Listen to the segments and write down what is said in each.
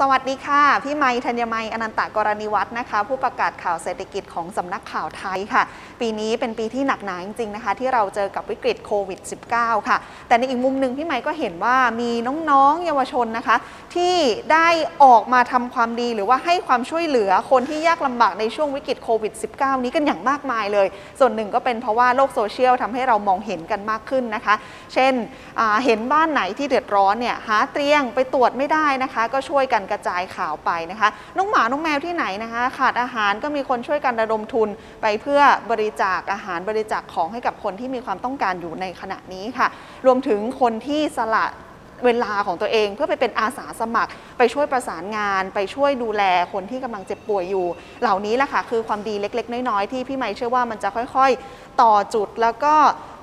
สวัสดีค่ะ พี่ไมธัญไมอนันตกรณีวัฒน์นะคะ ผู้ประกาศข่าวเศรษฐกิจของสำนักข่าวไทยค่ะ ปีนี้เป็นปีที่หนักหนาจริงๆนะคะ ที่เราเจอกับวิกฤตโควิด -19 ค่ะ แต่ในอีกมุมหนึ่งพี่ไมก็เห็นว่ามีน้องๆ เยาวชนนะคะ ที่ได้ออกมาทำความดีหรือว่าให้ความช่วยเหลือคนที่ยากลำบากในช่วงวิกฤตโควิด -19 นี้กันอย่างมากมายเลย ส่วนหนึ่งก็เป็นเพราะว่าโลกโซเชียลทำให้เรามองเห็นกันมากขึ้นนะคะ เช่นเห็นบ้านไหนที่เดือดร้อนเนี่ยหาเตียงไปตรวจไม่ได้นะคะ ก็ช่วยกันกระจายข่าวไปนะคะ น้องหมา น้องแมวที่ไหนนะคะ ขาดอาหารก็มีคนช่วยกันระดมทุนไปเพื่อบริจาคอาหารบริจาคของให้กับคนที่มีความต้องการอยู่ในขณะนี้ค่ะ รวมถึงคนที่สละเวลาของตัวเองเพื่อไปเป็นอาสาสมัคร ไปช่วยประสานงาน ไปช่วยดูแลคนที่กำลังเจ็บป่วยอยู่ เหล่านี้แหละค่ะคือความดีเล็ก ๆ น้อย ๆ ที่พี่ไมค์เชื่อว่ามันจะค่อย ๆ ต่อจุดแล้วก็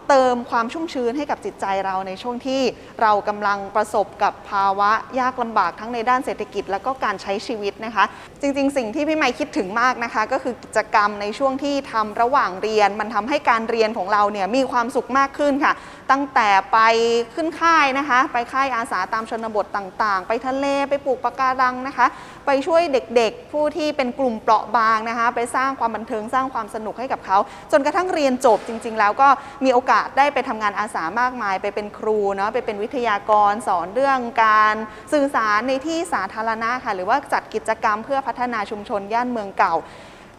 เติมความชุ่มชื้นให้กับจิตใจเราในช่วงที่เรากำลังประสบกับภาวะยากลำบากทั้งในด้านเศรษฐกิจ แล้วก็การใช้ชีวิตนะคะ จริงๆ สิ่งที่พี่ไมค์คิดถึงมากนะคะ ก็คือกิจกรรมในช่วงที่ทำระหว่างเรียน มันทำให้การเรียนของเราเนี่ยมีความสุขมากขึ้นค่ะ ตั้งแต่ไปขึ้นค่ายนะคะ ไปค่ายอาสาตามชนบทต่างๆ ไปทะเลไปปลูกปะการังนะคะ ไปช่วยเด็กๆ ผู้ที่เป็นกลุ่มเปราะบางนะคะ ไปสร้างความบันเทิงสร้างความสนุกให้กับเขา จนกระทั่งเรียนจบจริง ๆ แล้วก็มีโอกาสได้ไปทำงานอาสามากมาย ไปเป็นครูเนาะไปเป็นวิทยากรสอนเรื่องการสื่อสารในที่สาธารณะค่ะหรือว่าจัดกิจกรรมเพื่อพัฒนาชุมชนย่านเมืองเก่า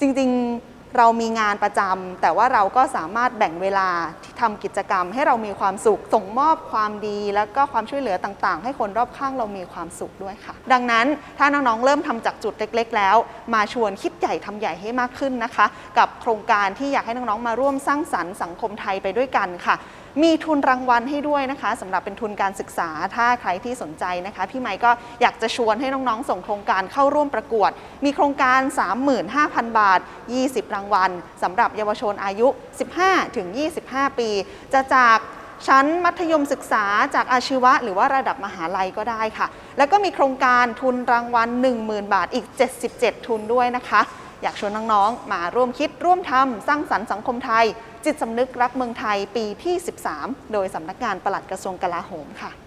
จริงๆเรามีงานประจำแต่ว่าเราก็สามารถแบ่งเวลาที่ทำกิจกรรมให้เรามีความสุข ส่งมอบความดี แล้วก็ความช่วยเหลือต่าง ๆ ให้คนรอบข้างเรามีความสุขด้วยค่ะ ดังนั้นถ้าน้องๆเริ่มทำจากจุดเล็ก ๆ แล้ว มาชวนคิดใหญ่ทำใหญ่ให้มากขึ้นนะคะ กับโครงการที่อยากให้น้องๆมาร่วมสร้างสรรค์สังคมไทยไปด้วยกันค่ะมีทุนรางวัลให้ด้วยนะคะสำหรับเป็นทุนการศึกษาถ้าใครที่สนใจนะคะ พี่ไมค์ก็อยากจะชวนให้น้องๆ ส่งโครงการเข้าร่วมประกวด มีโครงการ 35,000 บาท 20 รางวัลสำหรับเยาวชนอายุ 15-25ปี จะจากชั้นมัธยมศึกษาจากอาชีวะ หรือว่าระดับมหาลัยก็ได้ค่ะ แล้วก็มีโครงการทุนรางวัล 10,000 บาทอีก 77 ทุนด้วยนะคะ อยากชวนน้องๆ มาร่วมคิดร่วมทำสร้างสรรค์สังคมไทย จิตสำนึกรักเมืองไทยปีที่ 13 โดยสำนักงานปลัดกระทรวงกลาโหมค่ะ